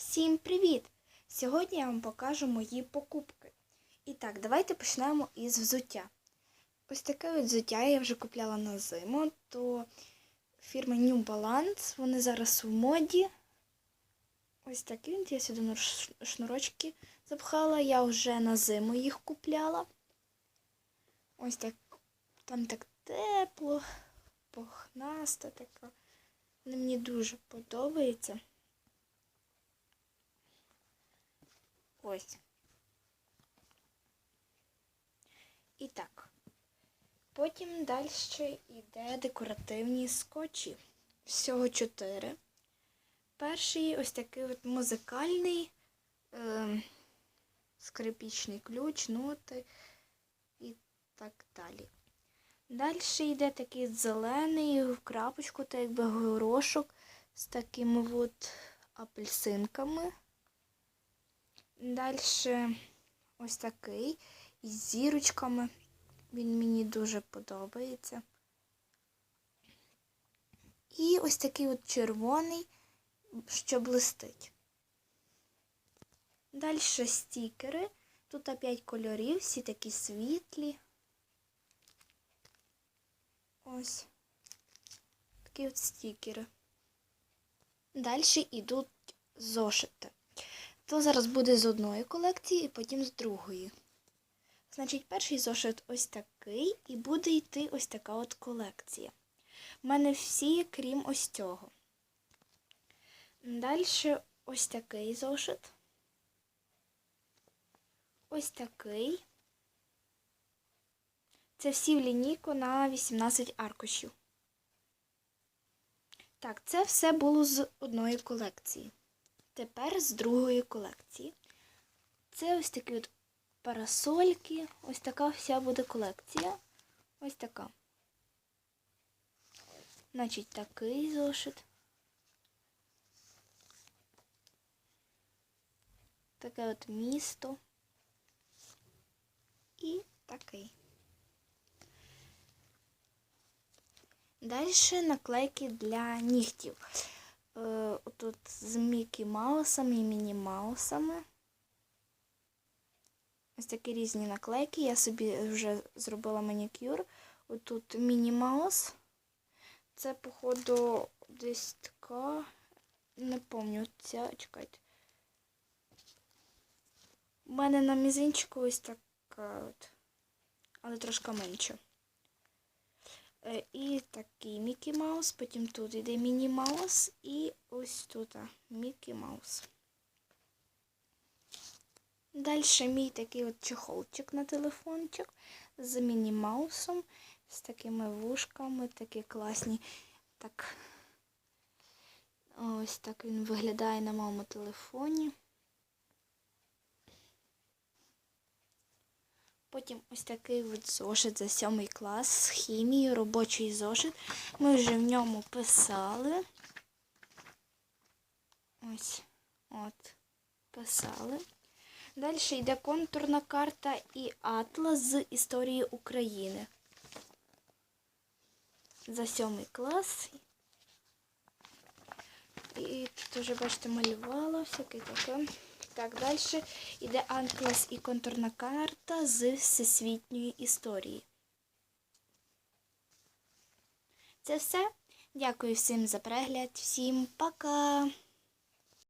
Всім привіт! Сьогодні я вам покажу мої покупки. І так, давайте почнемо із взуття. Ось таке от взуття я вже купляла на зиму, то фірми New Balance, вони зараз в моді. Ось такі я сюди шнурочки запхала, я вже на зиму їх купляла. Ось так, там так тепло, пухнаста така. Вони мені дуже подобається. Ось. І так. Потім далі йде декоративні скотчі. Всього чотири. Перший ось такий от музикальний е, скрипічний ключ, ноти і так далі. Далі йде такий зелений в крапочку, так якби горошок з такими от апельсинками. Далі ось такий із зірочками. Він мені дуже подобається. І ось такий от червоний, що блистить. Далі стікери. Тут опять кольорів, всі такі світлі. Ось такі от стікери. Далі йдуть зошити. То зараз буде з одної колекції і потім з другої. Значить, перший зошит ось такий, і буде йти ось така от колекція. У мене всі, крім ось цього. Далі ось такий зошит. Ось такий. Це всі в лінійку на 18 аркушів. Так, це все було з одної колекції. Тепер з другої колекції. Це ось такі от парасольки. Ось така вся буде колекція. Ось така. Значить, такий зошит. Таке от місто. І такий. Далі наклейки для нігтів. Тут з Мікі Маусами і Міні Маусами. Ось такі різні наклейки. Я собі вже зробила манікюр. Отут Міні Маус. Це, походу, десь така. Не пам'ятаю, ця, чекайте. У мене на мізинчику ось така от, але трошки менше. Е, І такий Мікі Маус, потім тут йде Міні Маус і ось тут Мікі Маус. Далі мій такий от чехолчик на телефончик з Міні Маусом, з такими вушками, такі класні. Так, ось так він виглядає на моєму телефоні. Потім ось такий от зошит за сьомий клас з хімією, робочий зошит. Ми вже в ньому писали. Ось, от, писали. Далі йде контурна карта і атлас з історії України. За сьомий клас. І тут вже, бачите, малювала всяке таке. Так, далі йде анклас і контурна карта з всесвітньої історії. Це все. Дякую всім за перегляд. Всім пока!